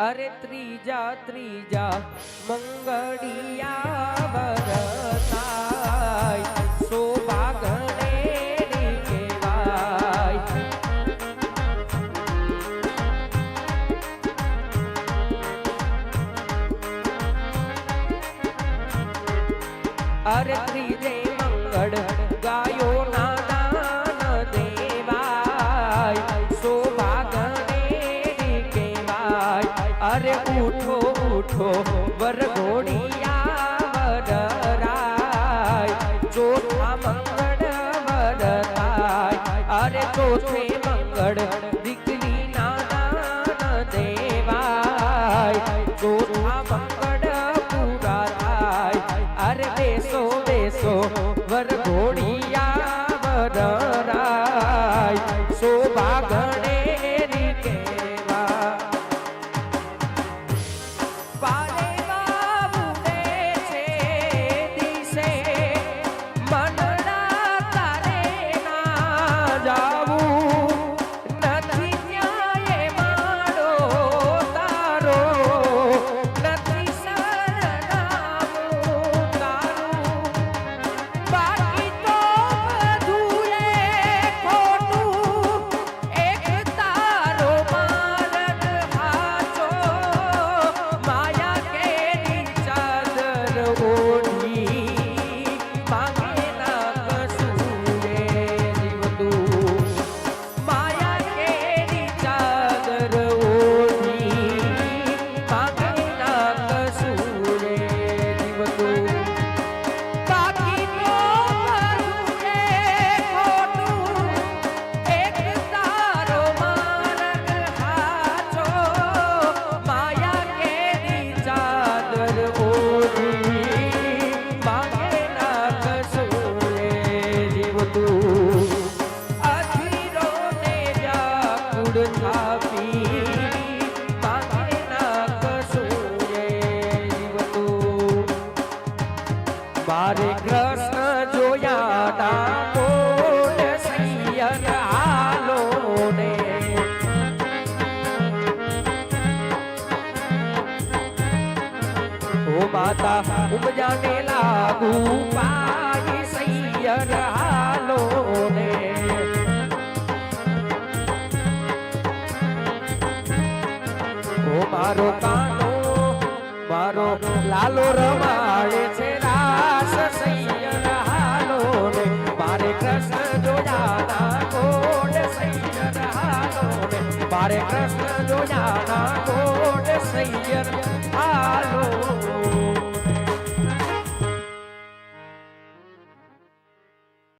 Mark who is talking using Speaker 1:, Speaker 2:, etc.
Speaker 1: અરે ત્રીજા ત્રીજા મંગળિયા વરતાય શોભા ગણેરી કહેવાય અરે ત્રીજે મંગળ અરે ઉઠો ઉઠો, વરઘોડિયા વરરાય. ચોથા મંગળ વરતાય અરે ચોથે મંગળ દીકરી નાના દેવાય. ચોથા મંગળ પૂરા થાય. અરે બેસો બેસો, વરઘોડિયા વરરાય. গো કૃષ્ણ જોયા ડાકો સૈયદ હાલો ને ઓ માતા, ઉપજાને લાગુ પાઈ સૈયદ હાલો ને ઓ મારો કાનો, મારો લાલો રમાડે મારે કૃષ્ણ જોયા ગોડ સૈયર